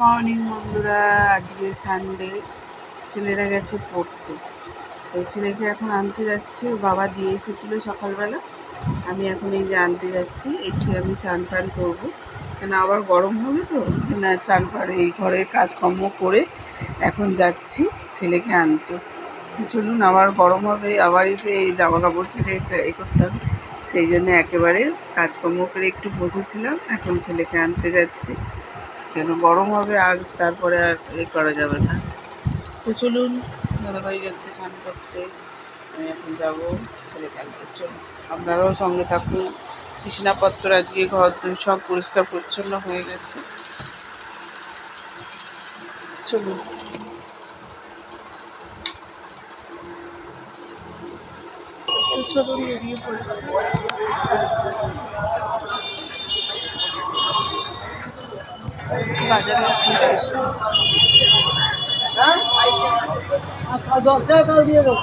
Morning বন্ধুরা, আজকে Sunday ছেলেরা গেছে পড়তে। তো ছেলেকে এখন আনতে যাচ্ছে বাবা দিয়ে এসেছিল সকালবেলা। আমি এখন এই যে আনতে যাচ্ছি, এসে আমি চান টান করব। কেন আবার গরম হবে তো? না, চান ফান এই ঘরের কাজকর্ম করে এখন যাচ্ছি ছেলেকে আনতে। তো চলুন, আবার গরম হবে, আবার এসে এই জামা কাপড় ছেড়ে এ করতে হবে। সেই জন্য একেবারে কাজকর্ম করে একটু বসেছিলাম, এখন ছেলেকে আনতে যাচ্ছি। কেন গরম হবে আর তারপরে আর এ করা যাবে না। তো চলুন দাদাভাই যাচ্ছে স্নান করতে। আমি এখন যাব ছেলেকে আনতে চলুন আপনারাও সঙ্গে থাকুন। বিছানাপত্র আজকে ঘর দূর সব পরিষ্কার পরিচ্ছন্ন হয়ে গেছে। চলুন। চলুন, বেরিয়ে পড়েছি। দশ টাকা তাও দিয়ে দেবো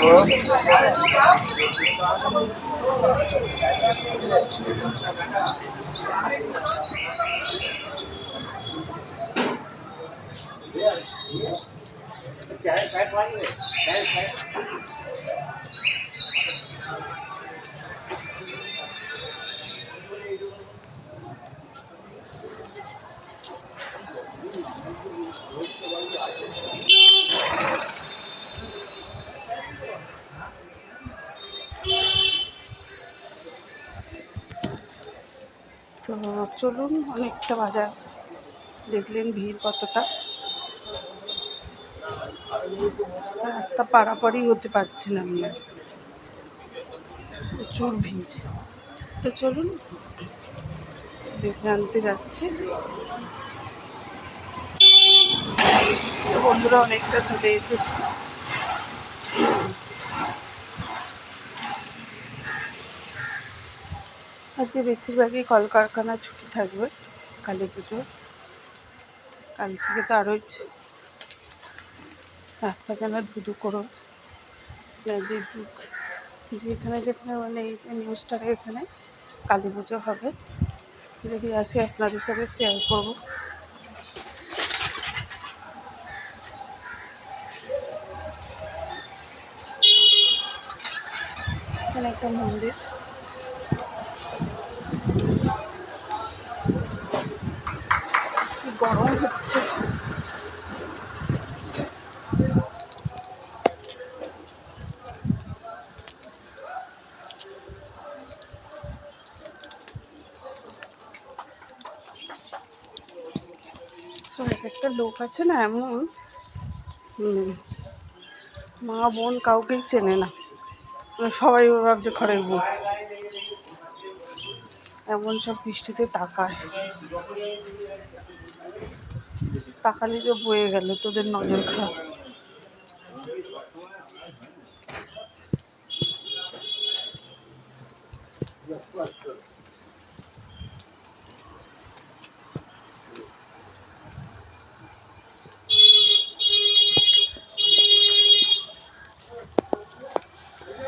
Yeah, yeah. তো চলুন, অনেকটা বাজার দেখলেন ভিড় কতটা। রাস্তা পারাপারই হতে পারছি না আমি প্রচুর ভিড়। তো চলুন, দেখে আনতে যাচ্ছি। বন্ধুরা, অনেকটা চলে এসেছে। আজকে বেশিরভাগই কলকারখানা ছুটি থাকবে, কালী পুজো কাল থেকে তো আরোই ছ- রাস্তা কেন ধুধু করো? যেখানে যেখানে মানে এই নিউজটার এখানে কালী পুজো হবে। যদি আসি আপনাদের সাথে শেয়ার করব। এখানে একটা মন্দির। গরম হচ্ছে। একটা লোক আছে না এমন মা, বোন কাউকেই চেনে না। মানে সবাই ভাবছে ঘরের বউ। এমন সব বৃষ্টিতে তাকায়। তাকালি তো বয়ে গেল তোদের নজর খারাপ।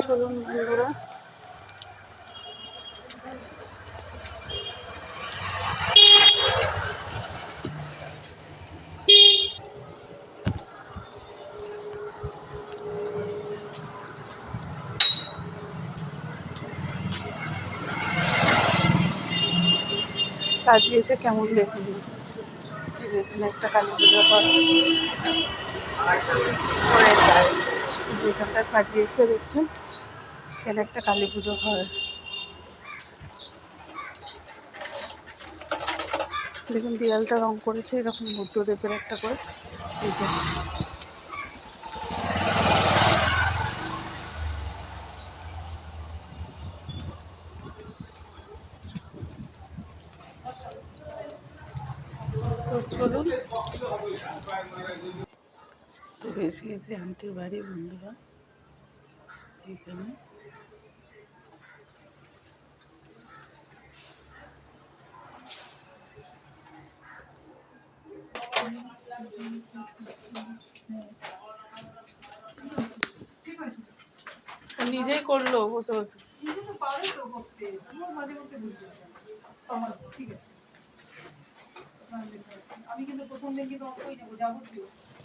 চলুন বন্ধুরা। সাজিয়েছে, কেমন দেখুন? এই যে এখানে একটা কালী পুজো যেখানটা সাজিয়েছে, দেখছেন? এখানে একটা কালী পুজো হয় দেখুন, দেয়ালটা রং করেছে, এরকম বুদ্ধদেবের একটা করে ঠিক আছে তো চলুন এসে গেছে আন্টির বাড়ি, বন্ধুরা। এখানে। নিজেই করল বসে বসে। নিজে তো তো আমার ঠিক আছে। আমি কিন্তু প্রথম দিন কিন্তু অঙ্কই নেব, যাবতীয়।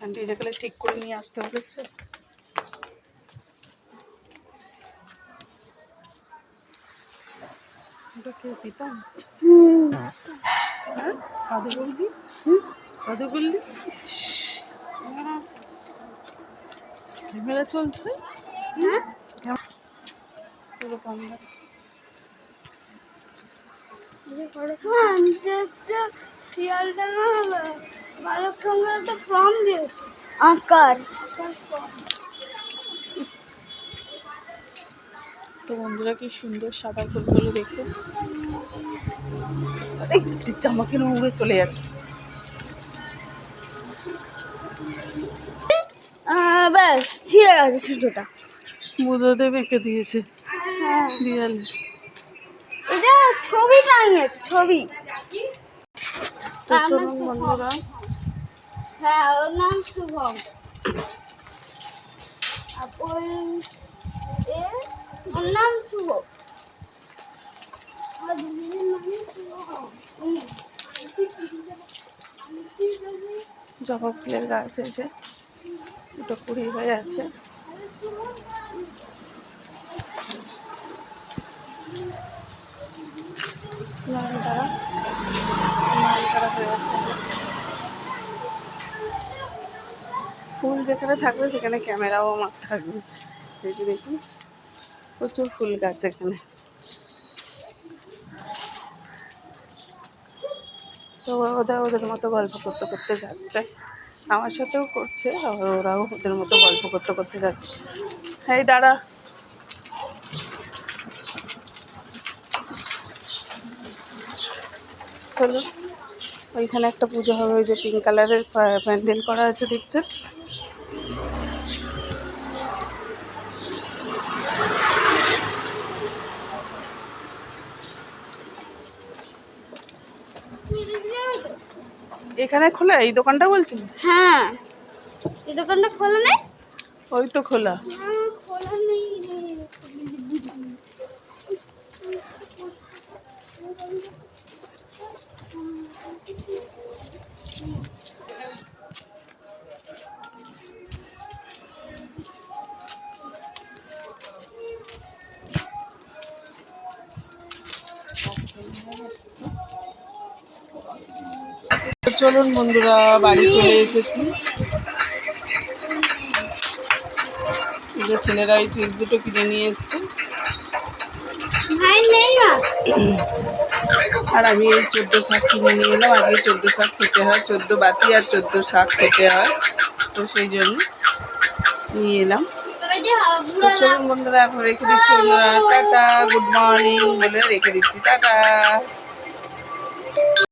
আন্টি যেখানে ঠিক করে নিয়ে আসতে বলেছে ওটা কে পিতাম হ্যাঁ? কাদু বলবি? কাদু বললি? ক্যামেরা চলছে? পুরো হ্যাঁ একটা শিয়ালটা না বালক সঙ্গে একটা ফর্ম দিয়েছি। আঁকার। তো বন্ধুরা কি সুন্দর সাদা ফুলগুলো দেখতে। এই জামা কেন উড়ে চলে যাচ্ছে। আহ, ব্যাস ছিঁড়ে গেছে সুতোটা। বুধদেব এঁকে দিয়েছে। হ্যাঁ। দিয়ালে। এটা ছবি টাঙিয়েছে ছবি। তো চলুন বন্ধুরা হ্যাঁ ওর নাম শুভম। ওর নাম শুভ। জবা ফুলের গাছ আছে দুটো কুড়ি হয়ে আছে। নয়নতারা নয়নতারা হয়ে আছে ফুল যেখানে থাকবে, সেখানে ক্যামেরাও আমার থাকবে। এই যে দেখুন, প্রচুর ফুল গাছ এখানে। তো ওরা ওদের মতো গল্প করতে করতে যাচ্ছে। আমার সাথেও করছে আর ওরাও ওদের মতো গল্প করতে করতে যাচ্ছে। এই দাঁড়া। চলো, ওইখানে একটা পুজো হবে, ওই যে পিঙ্ক কালারের প্যান্ডেল করা আছে, দেখছেন? এখানে খোলা? এই দোকানটা বলছিস হ্যাঁ। এই দোকানটা খোলা নেই? ওই তো খোলা। খোলা নেই। চলুন বন্ধুরা বাড়ি চলে এসেছি। যে ছেলেরা এই চিপস দুটো কিনে নিয়ে এসছে। আর আমি এই চোদ্দ শাক কিনে নিয়ে এলাম। আগে চোদ্দ শাক খেতে হয় চোদ্দ বাতি আর চোদ্দ শাক খেতে হয়। তো সেই জন্য নিয়ে এলাম। চলুন বন্ধুরা এখন রেখে দিচ্ছি বন্ধুরা। টাটা গুড মর্নিং বলে রেখে দিচ্ছি। টাটা।